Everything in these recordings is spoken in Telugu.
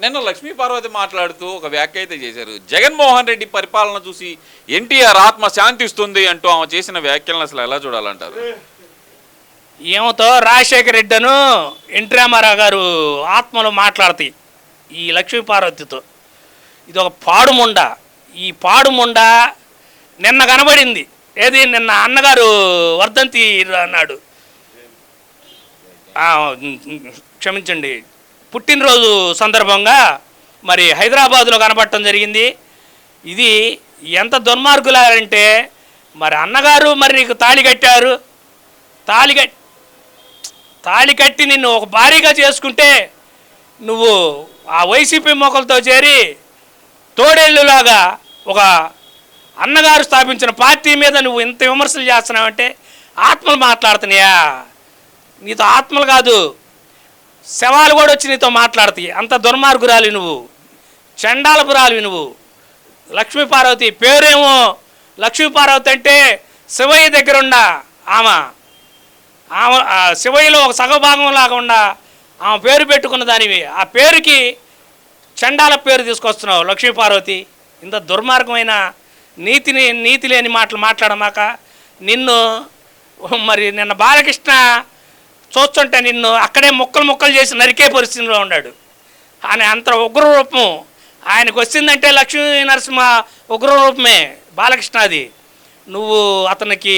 నిన్న లక్ష్మీ పార్వతి మాట్లాడుతూ ఒక వ్యాఖ్య అయితే చేశారు. జగన్మోహన్ రెడ్డి పరిపాలన చూసి ఎన్టీఆర్ ఆత్మ శాంతిస్తుంది అంటూ ఆమె చేసిన వ్యాఖ్యలను అసలు ఎలా చూడాలంటారు? ఏమతో రాజశేఖర రెడ్డను ఎన్టీ రామారావు గారు ఆత్మలు మాట్లాడతాయి ఈ లక్ష్మీ పార్వతితో. ఇది ఒక పాడుముండ. ఈ పాడుముండ నిన్న కనబడింది. ఏది? నిన్న అన్నగారు వర్ధంతి అన్నాడు. క్షమించండి. పుట్టినరోజు సందర్భంగా మరి హైదరాబాదులో కనపడటం జరిగింది. ఇది ఎంత దుర్మార్గులారంటే మరి అన్నగారు మరి నీకు తాళి కట్టారు. తాళి కట్ తాళి కట్టి నిన్ను ఒక భారీగా చేసుకుంటే నువ్వు ఆ వైసీపీ మొక్కలతో చేరి తోడేళ్ళులాగా ఒక అన్నగారు స్థాపించిన పార్టీ మీద నువ్వు ఇంత విమర్శలు చేస్తున్నావంటే ఆత్మలు మాట్లాడుతున్నాయా? నీతో ఆత్మలు కాదు. శవాలు కూడా వచ్చి నీతో మాట్లాడతాయి. అంత దుర్మార్గురాలి నువ్వు. చండాలపురాలివి నువ్వు. లక్ష్మీపార్వతి పేరేమో? లక్ష్మీపార్వతి అంటే శివయ్య దగ్గర ఉన్న ఆమె. ఆమె ఆ శివయ్యలో ఒక సగభాగం లాగా ఉండ ఆమె పేరు పెట్టుకున్న దానివి. ఆ పేరుకి చండాల పేరు తీసుకొస్తున్నావు లక్ష్మీపార్వతి ఇంత దుర్మార్గమైన నీతిని నీతి లేని మాటలు మాట్లాడమాక నిన్ను మరి నిన్న బాలకృష్ణ చూస్తుంటే నిన్ను అక్కడే ముక్కలు ముక్కలు చేసి నరికే పరిస్థితిలో ఉన్నాడు. ఆయన అంత ఉగ్రరూపం ఆయనకు వచ్చిందంటే లక్ష్మీ నరసింహ ఉగ్ర రూపమే బాలకృష్ణ అది. నువ్వు అతనికి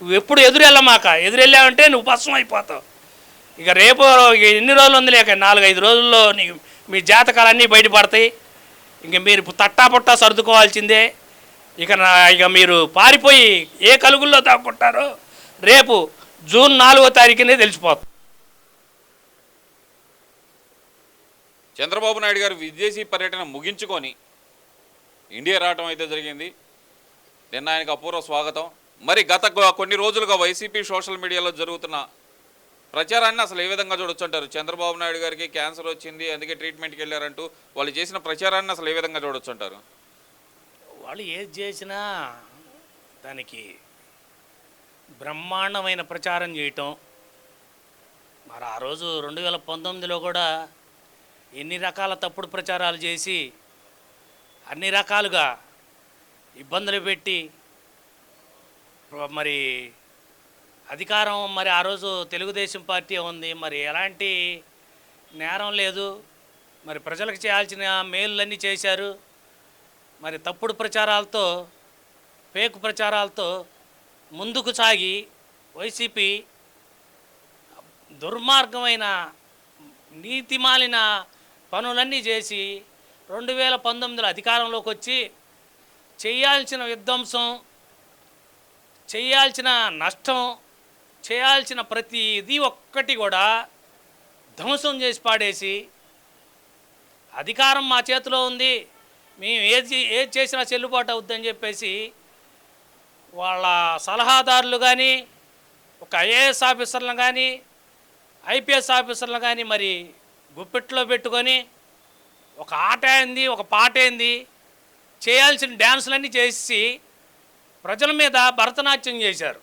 నువ్వు ఎప్పుడు ఎదురెళ్ళమాక ఎదురెళ్ళావంటే నువ్వు భస్మం అయిపోతావు. ఇక రేపు ఇక ఎన్ని రోజులు ఉంది లేక నాలుగైదు రోజుల్లో నీ మీ జాతకాలన్నీ బయటపడతాయి. ఇంక మీరు తట్టా పుట్టా సర్దుకోవాల్సిందే. ఇక నా ఇక మీరు పారిపోయి ఏ కలుగుల్లో దాక్కుంటారో రేపు జూన్ నాలుగో తారీఖునే తెలిసిపోతుంది చంద్రబాబు నాయుడు గారు విదేశీ పర్యటన ముగించుకొని ఇండియా రావడం అయితే జరిగింది. నిన్న ఆయనకు అపూర్వ స్వాగతం. మరి గత కొన్ని రోజులుగా వైసీపీ సోషల్ మీడియాలో జరుగుతున్న ప్రచారాన్ని అసలు ఏ విధంగా చూడొచ్చు అంటారు? చంద్రబాబు నాయుడు గారికి క్యాన్సర్ వచ్చింది అందుకే ట్రీట్మెంట్కి వెళ్ళారంటూ వాళ్ళు చేసిన ప్రచారాన్ని అసలు ఏ విధంగా చూడొచ్చు అంటారు? వాళ్ళు ఏది చేసినా దానికి బ్రహ్మాండమైన ప్రచారం చేయటం. మరి ఆ రోజు రెండు వేల పంతొమ్మిదిలో కూడా ఎన్ని రకాల తప్పుడు ప్రచారాలు చేసి అన్ని రకాలుగా ఇబ్బందులు పెట్టి మరి అధికారం మరి ఆ రోజు తెలుగుదేశం పార్టీ ఉంది. మరి ఎలాంటి నేరం లేదు. మరి ప్రజలకు చేయాల్సిన మేలులన్నీ చేశారు. మరి తప్పుడు ప్రచారాలతో ఫేక్ ప్రచారాలతో ముందుకు సాగి వైసీపీ దుర్మార్గమైన నీతిమాలిన పనులన్నీ చేసి రెండు వేల పంతొమ్మిదిలో అధికారంలోకి వచ్చి చేయాల్సిన విధ్వంసం చేయాల్సిన నష్టం చేయాల్సిన ప్రతిదీ ఒక్కటి కూడా ధ్వంసం చేసి పాడేసి అధికారం మా చేతిలో ఉంది. మేము ఏది ఏది చేసినా చెల్లుబాటు అవుద్దని చెప్పేసి వాళ్ళ సలహాదారులు కానీ ఒక ఐఏఎస్ ఆఫీసర్లు కానీ ఐపీఎస్ ఆఫీసర్లు కానీ మరి గుప్పెట్లో పెట్టుకొని ఒక ఆట ఏంది ఒక పాట ఏంది చేయాల్సిన డ్యాన్సులన్నీ చేసి ప్రజల మీద భరతనాట్యం చేశారు.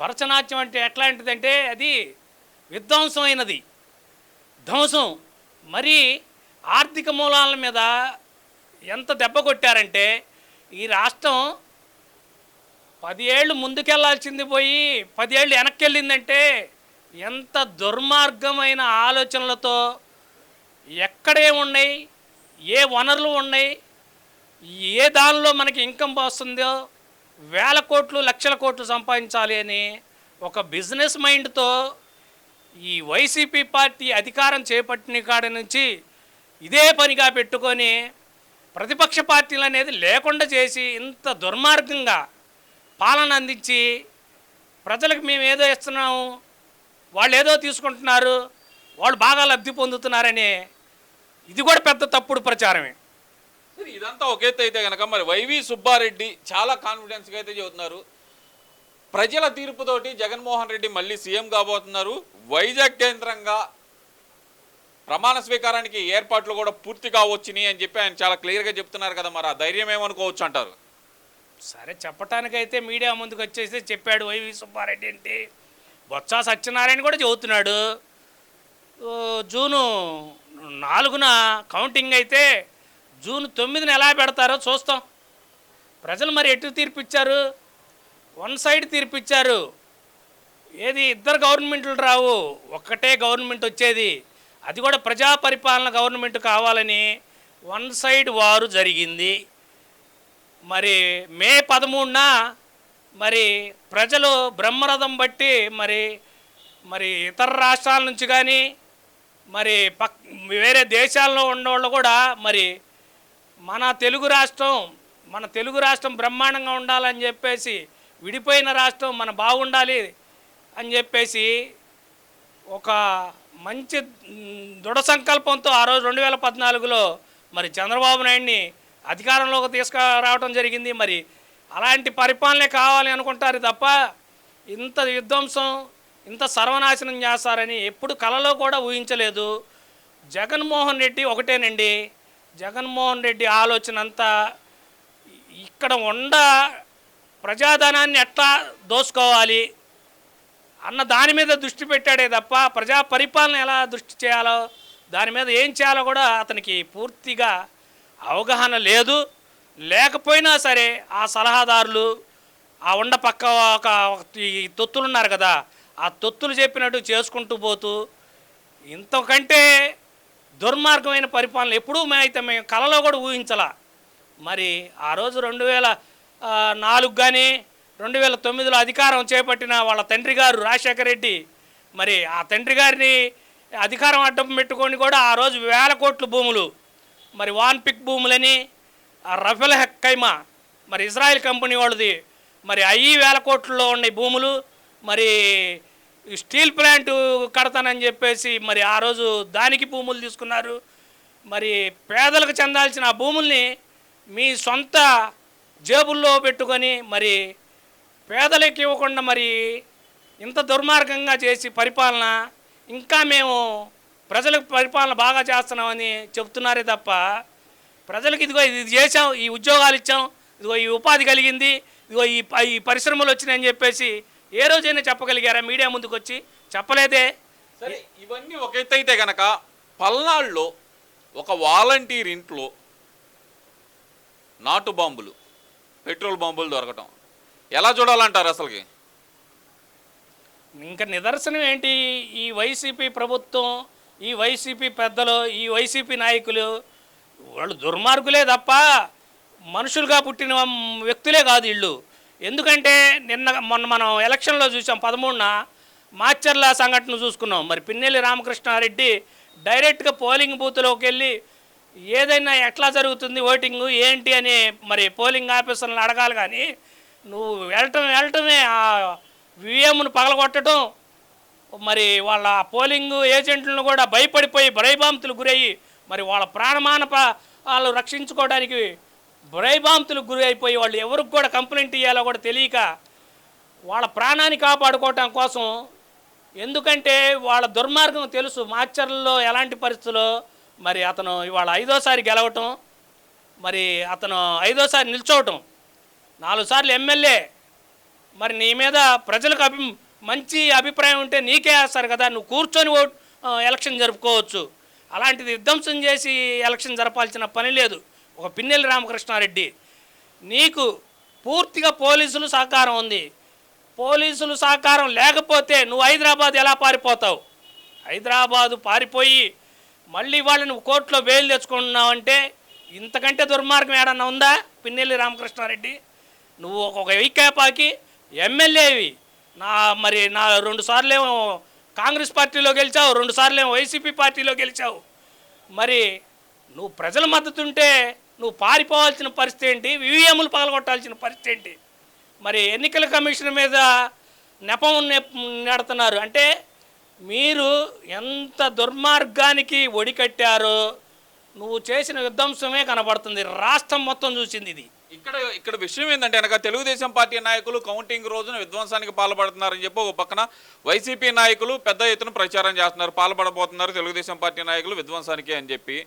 భరతనాట్యం అంటే ఎట్లాంటిదంటే అది విధ్వంసమైనది. ధ్వంసం. మరి ఆర్థిక మూలాల మీద ఎంత దెబ్బ కొట్టారంటే ఈ రాష్ట్రం పది ఏళ్ళు ముందుకెళ్ళాల్సింది పోయి పది ఏళ్ళు వెనక్కి వెళ్ళిందంటే ఎంత దుర్మార్గమైన ఆలోచనలతో ఎక్కడే ఉన్నాయి ఏ వనరులు ఉన్నాయి ఏ దానిలో మనకి ఇన్కమ్ వస్తుందో వేల కోట్లు లక్షల కోట్లు సంపాదించాలి అని ఒక బిజినెస్ మైండ్తో ఈ వైసీపీ పార్టీ అధికారం చేపట్టిన కాడ నుంచి ఇదే పనిగా పెట్టుకొని ప్రతిపక్ష పార్టీలు అనేది లేకుండా చేసి ఇంత దుర్మార్గంగా పాలన అందించి ప్రజలకు మేము ఏదో ఇస్తున్నాము వాళ్ళు ఏదో తీసుకుంటున్నారు వాళ్ళు బాగా లబ్ధి పొందుతున్నారని ఇది కూడా పెద్ద తప్పుడు ప్రచారమే. ఇదంతా ఒకే అయితే కనుక మరి వైవి సుబ్బారెడ్డి చాలా కాన్ఫిడెన్స్గా అయితే చెబుతున్నారు. ప్రజల తీర్పుతోటి జగన్మోహన్ రెడ్డి మళ్ళీ సీఎం కాబోతున్నారు. వైజాగ్ కేంద్రంగా ప్రమాణ స్వీకారానికి ఏర్పాట్లు కూడా పూర్తిగా వచ్చినాయి అని చెప్పి ఆయన చాలా క్లియర్గా చెప్తున్నారు కదా మరి. ఆ ధైర్యం ఏమనుకోవచ్చు అంటారు? సరే చెప్పటానికైతే మీడియా ముందుకు వచ్చేసి చెప్పాడు వైవి సుబ్బారెడ్డి ఏంటి? బొత్స సత్యనారాయణ కూడా చెబుతున్నాడు జూను నాలుగున కౌంటింగ్ అయితే జూన్ తొమ్మిదిన ఎలా పెడతారో చూస్తాం. ప్రజలు మరి ఎటు తీర్పిచ్చారు? One side తీర్పిచ్చారు. ఏది ఇద్దరు గవర్నమెంట్లు రావు ఒక్కటే గవర్నమెంట్ వచ్చేది. అది కూడా ప్రజా పరిపాలన గవర్నమెంట్ కావాలని వన్ సైడ్ వారు జరిగింది. మరి మే పదమూడున మరి ప్రజలు బ్రహ్మరథం బట్టి మరి మరి ఇతర రాష్ట్రాల నుంచి కానీ మరి పక్ వేరే దేశాల్లో ఉన్నవాళ్ళు కూడా మరి మన తెలుగు రాష్ట్రం మన తెలుగు రాష్ట్రం బ్రహ్మాండంగా ఉండాలని చెప్పేసి విడిపోయిన రాష్ట్రం మన బాగుండాలి అని చెప్పేసి ఒక మంచి దృఢ సంకల్పంతో ఆ రోజు రెండు వేల పద్నాలుగులో మరి చంద్రబాబు నాయుడిని అధికారంలోకి తీసుకురావడం జరిగింది. మరి అలాంటి పరిపాలనే కావాలి అనుకుంటారు తప్ప ఇంత విధ్వంసం ఇంత సర్వనాశనం చేస్తారని ఎప్పుడు కలలో కూడా ఊహించలేదు. జగన్మోహన్ రెడ్డి ఒకటేనండి. జగన్మోహన్ రెడ్డి ఆలోచన అంతా ఇక్కడ ఉండ ప్రజాధనాన్ని ఎట్లా దోసుకోవాలి అన్న దాని మీద దృష్టి పెట్టాడే తప్ప ప్రజా పరిపాలన ఎలా దృష్టి చేయాలో దాని మీద ఏం చేయాలో కూడా అతనికి పూర్తిగా అవగాహన లేదు. లేకపోయినా సరే ఆ సలహాదారులు ఆ ఉండ పక్క ఒక ఈ తొత్తులు ఉన్నారు కదా ఆ తొత్తులు చెప్పినట్టు చేసుకుంటూ పోతూ ఇంతకంటే దుర్మార్గమైన పరిపాలన ఎప్పుడూ అయితే మేము కలలో కూడా ఊహించలా. మరి ఆ రోజు రెండు వేల నాలుగు కానీ రెండు వేల తొమ్మిదిలో అధికారం చేపట్టిన వాళ్ళ తండ్రి గారు రాజశేఖర రెడ్డి మరి ఆ తండ్రి గారిని అధికారం అడ్డం పెట్టుకొని కూడా ఆ రోజు వేల కోట్ల భూములు మరి వాన్ పిక్ భూములని ఆ రఫెల్ హెక్కైమా మరి ఇజ్రాయెల్ కంపెనీ వాళ్ళది మరి అయ్యి వేల కోట్లలో ఉన్న భూములు మరి ఈ స్టీల్ ప్లాంట్ కడతానని చెప్పేసి మరి ఆ రోజు దానికి భూములు తీసుకున్నారు. మరి పేదలకు చెందాల్సిన ఆ భూముల్ని మీ సొంత జేబుల్లో పెట్టుకొని మరి పేదలకు ఇవ్వకుండా మరి ఇంత దుర్మార్గంగా చేసి పరిపాలన ఇంకా మేము ప్రజలకు పరిపాలన బాగా చేస్తున్నామని చెప్తున్నారే తప్ప ప్రజలకు ఇదిగో ఇది చేసాం ఈ ఉద్యోగాలు ఇచ్చాం ఇదిగో ఈ ఉపాధి కలిగింది ఇదిగో ఈ ఈ పరిశ్రమలు వచ్చినాయని చెప్పేసి ఏ రోజైనా చెప్పగలిగారా? మీడియా ముందుకు వచ్చి చెప్పలేదే. సరే ఇవన్నీ ఒక ఎత్తు అయితే గనక పల్నాడులో ఒక వాలంటీర్ ఇంట్లో నాటు బాంబులు పెట్రోల్ బాంబులు దొరకటం. ఎలా చూడాలంటారు అసలుకి? ఇంకా నిదర్శనం ఏంటి? ఈ వైసీపీ ప్రభుత్వం ఈ వైసీపీ పెద్దలు ఈ వైసీపీ నాయకులు వాళ్ళు దుర్మార్గులే తప్ప మనుషులుగా పుట్టిన వ్యక్తులే కాదు ఇళ్ళు ఎందుకంటే నిన్న మొన్న మనం ఎలక్షన్లో చూసాం పదమూడున మాచర్ల సంఘటన చూసుకున్నాం. మరి పిన్నెల్లి రామకృష్ణారెడ్డి డైరెక్ట్గా పోలింగ్ బూత్లోకి వెళ్ళి ఏదైనా ఎట్లా జరుగుతుంది ఓటింగ్ ఏంటి అని మరి పోలింగ్ ఆఫీసర్లను అడగాలి కానీ నువ్వు వెళ్ళటం వెళ్ళటమే ఆ విఎంను పగలగొట్టడం మరి వాళ్ళ పోలింగ్ ఏజెంట్లను కూడా భయపడిపోయి భయభాంతులు గురయ్యి మరి వాళ్ళ ప్రాణమాన వాళ్ళు రక్షించుకోవడానికి భయభాంతులకు గురి అయిపోయి వాళ్ళు ఎవరికి కూడా కంప్లైంట్ ఇవ్వాలో కూడా తెలియక వాళ్ళ ప్రాణాన్ని కాపాడుకోవటం కోసం ఎందుకంటే వాళ్ళ దుర్మార్గం తెలుసు. మాచర్లలో ఎలాంటి పరిస్థితుల్లో మరి అతను ఇవాళ ఐదోసారి గెలవటం మరి అతను ఐదోసారి నిల్చోవటం నాలుగు సార్లు ఎమ్మెల్యే మరి నీ మీద ప్రజలకు అభి మంచి అభిప్రాయం ఉంటే నీకే వేస్తారు కదా నువ్వు కూర్చొని ఓట్ ఎలక్షన్ జరుపుకోవచ్చు. అలాంటిది విధ్వంసం చేసి ఎలక్షన్ జరపాల్సిన పని లేదు. ఒక పిన్నెల్లి రామకృష్ణారెడ్డి నీకు పూర్తిగా పోలీసులు సహకారం ఉంది. పోలీసులు సహకారం లేకపోతే నువ్వు హైదరాబాద్ ఎలా పారిపోతావు? హైదరాబాదు పారిపోయి మళ్ళీ వాళ్ళని కోర్టులో బెయిల్ తెచ్చుకుంటున్నావంటే ఇంతకంటే దుర్మార్గం ఏడన్నా ఉందా పిన్నెల్లి రామకృష్ణారెడ్డి? నువ్వు ఒక వైకాపాకి ఎమ్మెల్యేవి. నా మరి నా రెండు సార్లేమో కాంగ్రెస్ పార్టీలో గెలిచావు రెండు సార్లేమో వైసీపీ పార్టీలో గెలిచావు. మరి నువ్వు ప్రజల మద్దతు ఉంటే నువ్వు పారిపోవాల్సిన పరిస్థితి ఏంటి? వివిఎంలు పగలగొట్టాల్సిన పరిస్థితి ఏంటి? మరి ఎన్నికల కమిషన్ మీద నెపం నెడుతున్నారు. అంటే మీరు ఎంత దుర్మార్గానికి ఒడికట్టారో నువ్వు చేసిన విధ్వంసమే కనబడుతుంది. రాష్ట్రం మొత్తం చూసింది ఇది. ఇక్కడ ఇక్కడ విషయం ఏంటంటే అనగా తెలుగుదేశం పార్టీ నాయకులు కౌంటింగ్ రోజున విధ్వంసానికి పాల్పడుతున్నారని చెప్పి ఒక పక్కన వైసీపీ నాయకులు పెద్ద ఎత్తున ప్రచారం చేస్తున్నారు పాల్పడబోతున్నారు తెలుగుదేశం పార్టీ నాయకులు విధ్వంసానికి అని చెప్పి.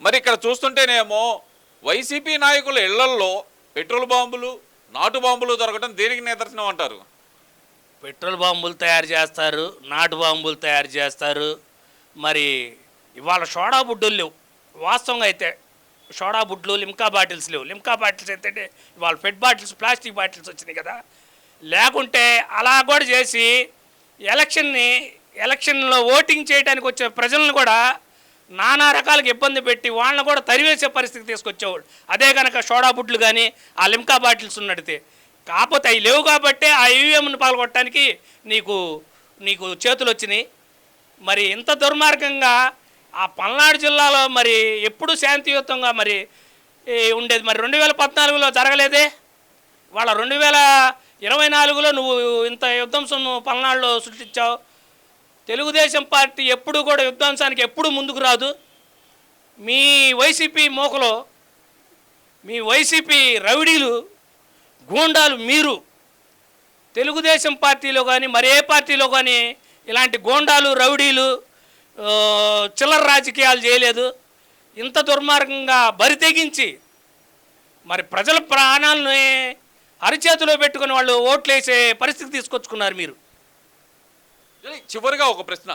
మరి ఇక్కడ చూస్తుంటేనేమో వైసీపీ నాయకుల ఇళ్ళల్లో పెట్రోల్ బాంబులు నాటు బాంబులు దొరకడం దేనికి నిదర్శనం అంటారు? పెట్రోల్ బాంబులు తయారు చేస్తారు నాటు బాంబులు తయారు చేస్తారు. మరి ఇవాళ సోడా బుడ్డులు లేవు. వాస్తవంగా అయితే సోడా బుడ్లు లిమ్కా బాటిల్స్ లేవు. లిమ్కా బాటిల్స్ ఏంటంటే వాళ్ళు పెట్ బాటిల్స్ ప్లాస్టిక్ బాటిల్స్ వచ్చినాయి కదా. లేకుంటే అలా కూడా చేసి ఎలక్షన్ని ఎలక్షన్లో ఓటింగ్ చేయడానికి వచ్చే ప్రజలను కూడా నానా రకాలుగా ఇబ్బంది పెట్టి వాళ్ళని కూడా తరివేసే పరిస్థితి తీసుకొచ్చేవాడు అదే కనుక సోడా బుడ్లు కానీ ఆ లిమ్కా బాటిల్స్ ఉన్నడితే. కాకపోతే అవి లేవు కాబట్టే ఆ ఈవీఎంను పాల్గొట్టడానికి నీకు నీకు చేతులు వచ్చినాయి. మరి ఇంత దుర్మార్గంగా ఆ పల్నాడు జిల్లాలో మరి ఎప్పుడు శాంతియుతంగా మరి ఉండేది? మరి రెండు వేల పద్నాలుగులో జరగలేదే? వాళ్ళ రెండు వేల ఇరవై నాలుగులో నువ్వు ఇంత యుద్ధంసం పల్నాడులో సృష్టించావు. తెలుగుదేశం పార్టీ ఎప్పుడు కూడా యుద్ధాంశానికి ఎప్పుడు ముందుకు రాదు. మీ వైసీపీ మోకలో మీ వైసీపీ రౌడీలు గూండాలు మీరు. తెలుగుదేశం పార్టీలో కానీ మరే పార్టీలో కానీ ఇలాంటి గోండాలు రౌడీలు చిల్లర రాజకీయాలు చేయలేదు. ఇంత దుర్మార్గంగా బరి తెగించి మరి ప్రజల ప్రాణాలని అరిచేతిలో పెట్టుకుని వాళ్ళు ఓట్లేసే పరిస్థితి తీసుకొచ్చుకున్నారు మీరు. చివరిగా ఒక ప్రశ్న.